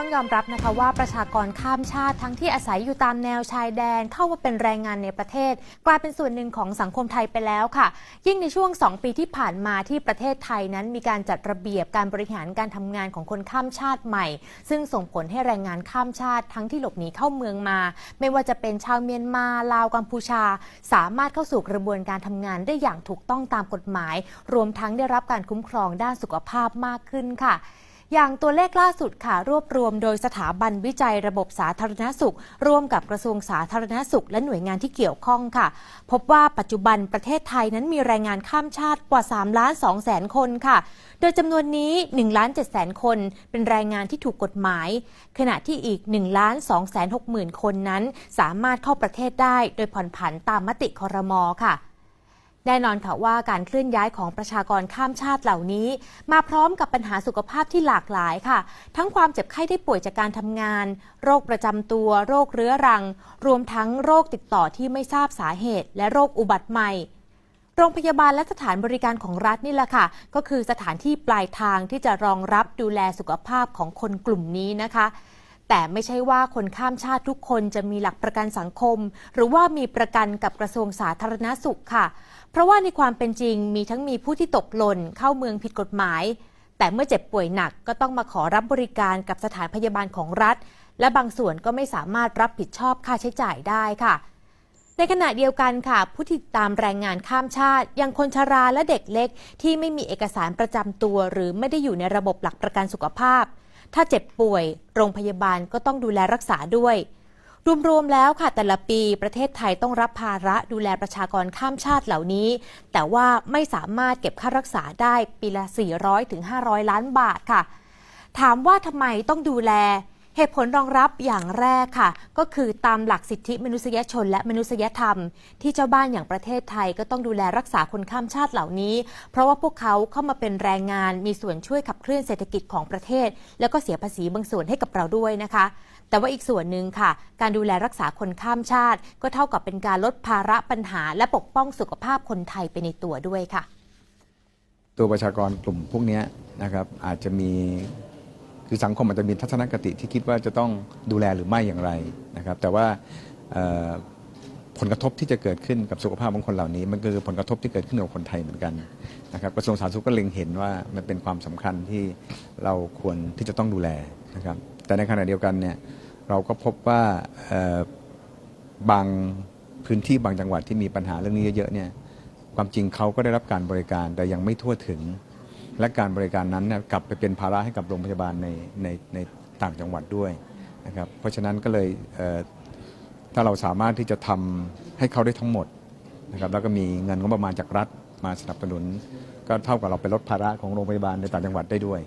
ต้องยอมรับนะคะว่าประชากรข้ามชาติทั้งที่อาศัยอยู่ตามแนวชายแดนเข้ามาเป็นแรงงานในประเทศ กลายเป็นส่วนหนึ่งของสังคมไทยไปแล้วค่ะ ยิ่งในช่วง 2 ปีที่ผ่านมาที่ประเทศไทยนั้นมีการจัดระเบียบการบริหารการทำงานของคนข้ามชาติใหม่ ซึ่งส่งผลให้แรงงานข้ามชาติทั้งที่หลบหนีเข้าเมืองมา ไม่ว่าจะเป็นชาวเมียนมาลาวกัมพูชา สามารถเข้าสู่กระบวนการทำงานได้อย่างถูกต้องตามกฎหมาย รวมทั้งได้รับการคุ้มครองด้านสุขภาพมากขึ้นค่ะ อย่างตัวเลขล่าสุดค่ะ รวบรวมโดยสถาบันวิจัยระบบสาธารณสุข ร่วมกับกระทรวงสาธารณสุข และหน่วยงานที่เกี่ยวข้องค่ะ พบว่าปัจจุบันประเทศไทยนั้นมีแรงงานข้ามชาติกว่า3ล้าน2แสนคนค่ะ โดยจำนวนนี้1ล้าน7แสนคน เป็นแรงงานที่ถูกกฎหมาย ขณะที่อีก1ล้าน2แสน6หมื่นคนนั้น สามารถเข้าประเทศได้ โดยผ่อนผันตามมติคอรมอค่ะ แน่นอนค่ะว่าการเคลื่อนย้ายของประชากรข้ามชาติเหล่านี้ มาพร้อมกับปัญหาสุขภาพที่หลากหลายค่ะ ทั้งความเจ็บไข้ได้ป่วยจากการทำงาน โรคประจำตัว โรคเรื้อรัง รวมทั้งโรคติดต่อที่ไม่ทราบสาเหตุ และโรคอุบัติใหม่โรงพยาบาลและสถานบริการของรัฐนี่แหละค่ะ ก็คือสถานที่ปลายทางที่จะรองรับดูแลสุขภาพของคนกลุ่มนี้นะคะ แต่ไม่ใช่ว่าคนข้ามชาติทุกคนจะมีหลักประกันสังคม หรือว่ามีประกันกับกระทรวงสาธารณสุขค่ะ เพราะว่าในความเป็นจริงมีทั้งมีผู้ที่ตกหล่นเข้าเมืองผิดกฎหมาย แต่เมื่อเจ็บป่วยหนักก็ต้องมาขอรับบริการกับสถานพยาบาลของรัฐ และบางส่วนก็ไม่สามารถรับผิดชอบค่าใช้จ่ายได้ค่ะในขณะเดียวกันค่ะ ผู้ที่ตามแรงงานข้ามชาติ ยังคนชราและเด็กเล็ก ที่ไม่มีเอกสารประจำตัว หรือไม่ได้อยู่ในระบบหลักประกันสุขภาพ ถ้าเจ็บป่วย โรงพยาบาลก็ต้องดูแลรักษาด้วย รวมๆแล้วค่ะแต่ละปีประเทศไทยต้องรับภาระดูแลประชากรข้ามชาติเหล่านี้ แต่ว่าไม่สามารถเก็บค่ารักษาได้ปีละ 400-500 ล้านบาทค่ะ ถามว่าทำไมต้องดูแล เหตุผลรองรับอย่างแรกค่ะ ก็คือตามหลักสิทธิมนุษยชนและมนุษยธรรม ที่เจ้าบ้านอย่างประเทศไทยก็ต้องดูแลรักษาคนข้ามชาติเหล่านี้ เพราะว่าพวกเขาเข้ามาเป็นแรงงานมีส่วนช่วยขับเคลื่อนเศรษฐกิจของประเทศ แล้วก็เสียภาษีบางส่วนให้กับเราด้วยนะคะ แต่ว่าอีกส่วนหนึ่งค่ะ การดูแลรักษาคนข้ามชาติ ก็เท่ากับเป็นการลดภาระปัญหา และปกป้องสุขภาพคนไทยไปในตัวด้วยค่ะ ตัวประชากรกลุ่มพวกนี้นะครับอาจจะมี คือสังคมอาจจะมีทัศนคติที่คิดว่าจะต้องดูแลหรือไม่อย่างไรนะครับ แต่ว่าผลกระทบที่จะเกิดขึ้นกับสุขภาพของคนเหล่านี้ มันคือผลกระทบที่เกิดขึ้นกับคนไทยเหมือนกันนะครับกระทรวงสาธารณสุขก็เล็งเห็นว่ามันเป็นความสำคัญที่เราควรที่จะต้องดูแลนะครับ แต่ในขณะเดียวกันเนี่ยเราก็พบว่าบางพื้นที่บางจังหวัดที่มีปัญหาเรื่องนี้เยอะๆเนี่ยความจริงเขาก็ได้รับการบริการแต่ยังไม่ทั่วถึง และการบริการนั้นเนี่ยกลับไปเป็นภาระให้กับโรงพยาบาลในในในต่างจังหวัดด้วยนะครับเพราะฉะนั้นก็เลยเอ่อถ้าเราสามารถที่จะทำให้เขาได้ทั้งหมดนะครับแล้วก็มีเงินงบประมาณจากรัฐมาสนับสนุน ก็เท่ากับเราไปลดภาระของโรงพยาบาลในต่างจังหวัดได้ด้วย